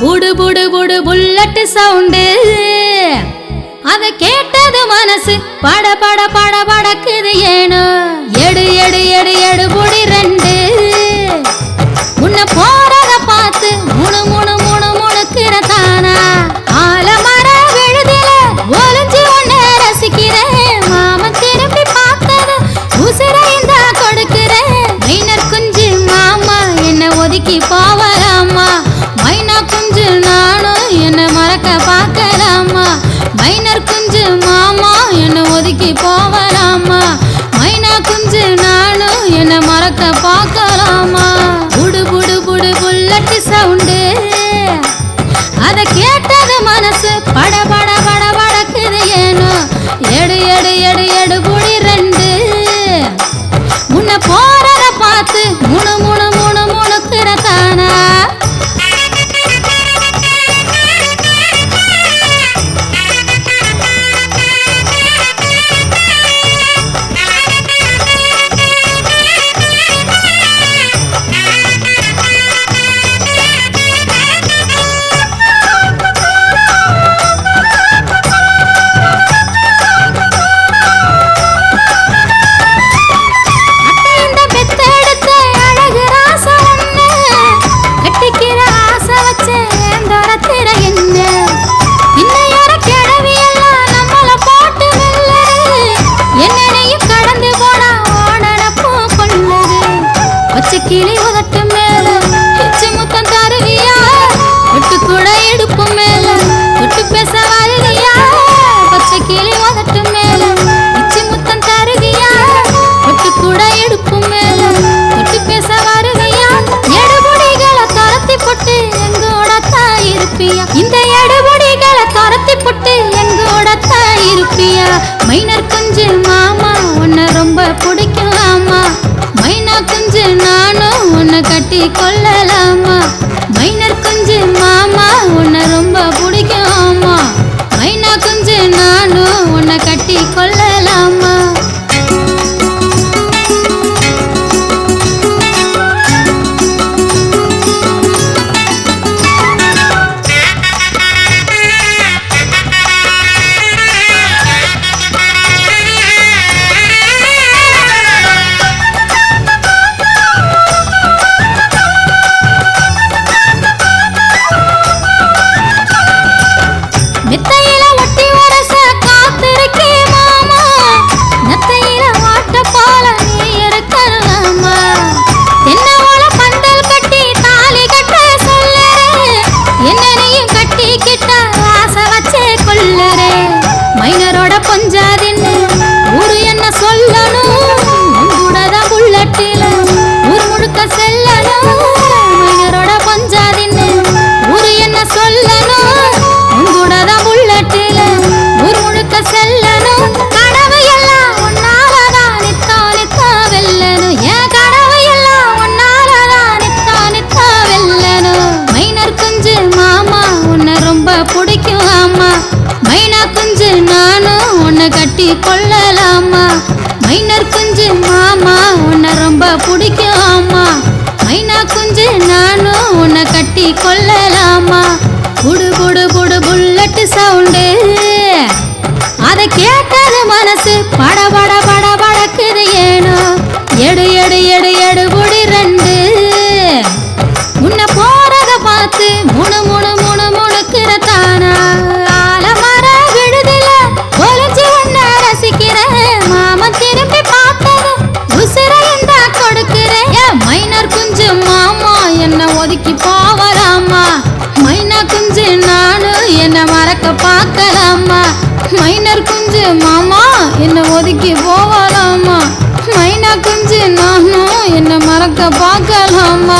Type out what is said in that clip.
புடு புடு புடு bullet sound. அத கேட்டது மனசு பட பட பட படக்குது ஏனோ? எடு எடு எடு எடு புடி ரெண்டு. உன்னை போ மாமா என்னை ஒதுக்கி போவலாமா? மைனா குஞ்சு நானும் என்னை மறக்க பார்க்கலாமா? புடு புடு புடு புல்லட்டு சவுண்டு. எடுபுடிகளை துரத்தி போட்டு எங்கூட தான் இருப்பியா? மைனர் குஞ்சு மாமா உன்னை ரொம்ப பிடிக்கும் ஆமா மைனா குஞ்சு நானும் உன்னை கட்டி கொள்ளல. கட்டி கொள்ளலாமா? மைனர் குஞ்சு மாமா உன்னை ரொம்ப பிடிக்கும் ஆமா மைனா குஞ்சு நானும் உன்னை கட்டி கொள்ளலாமா? குடு குடு குடு பறக்க பார்க்கலாமா? மைனர் குஞ்சு மாமா என்ன ஒதுக்கி போவாராமா? மைனா குஞ்சு நானும் என்ன மறக்க பார்க்கலாமா?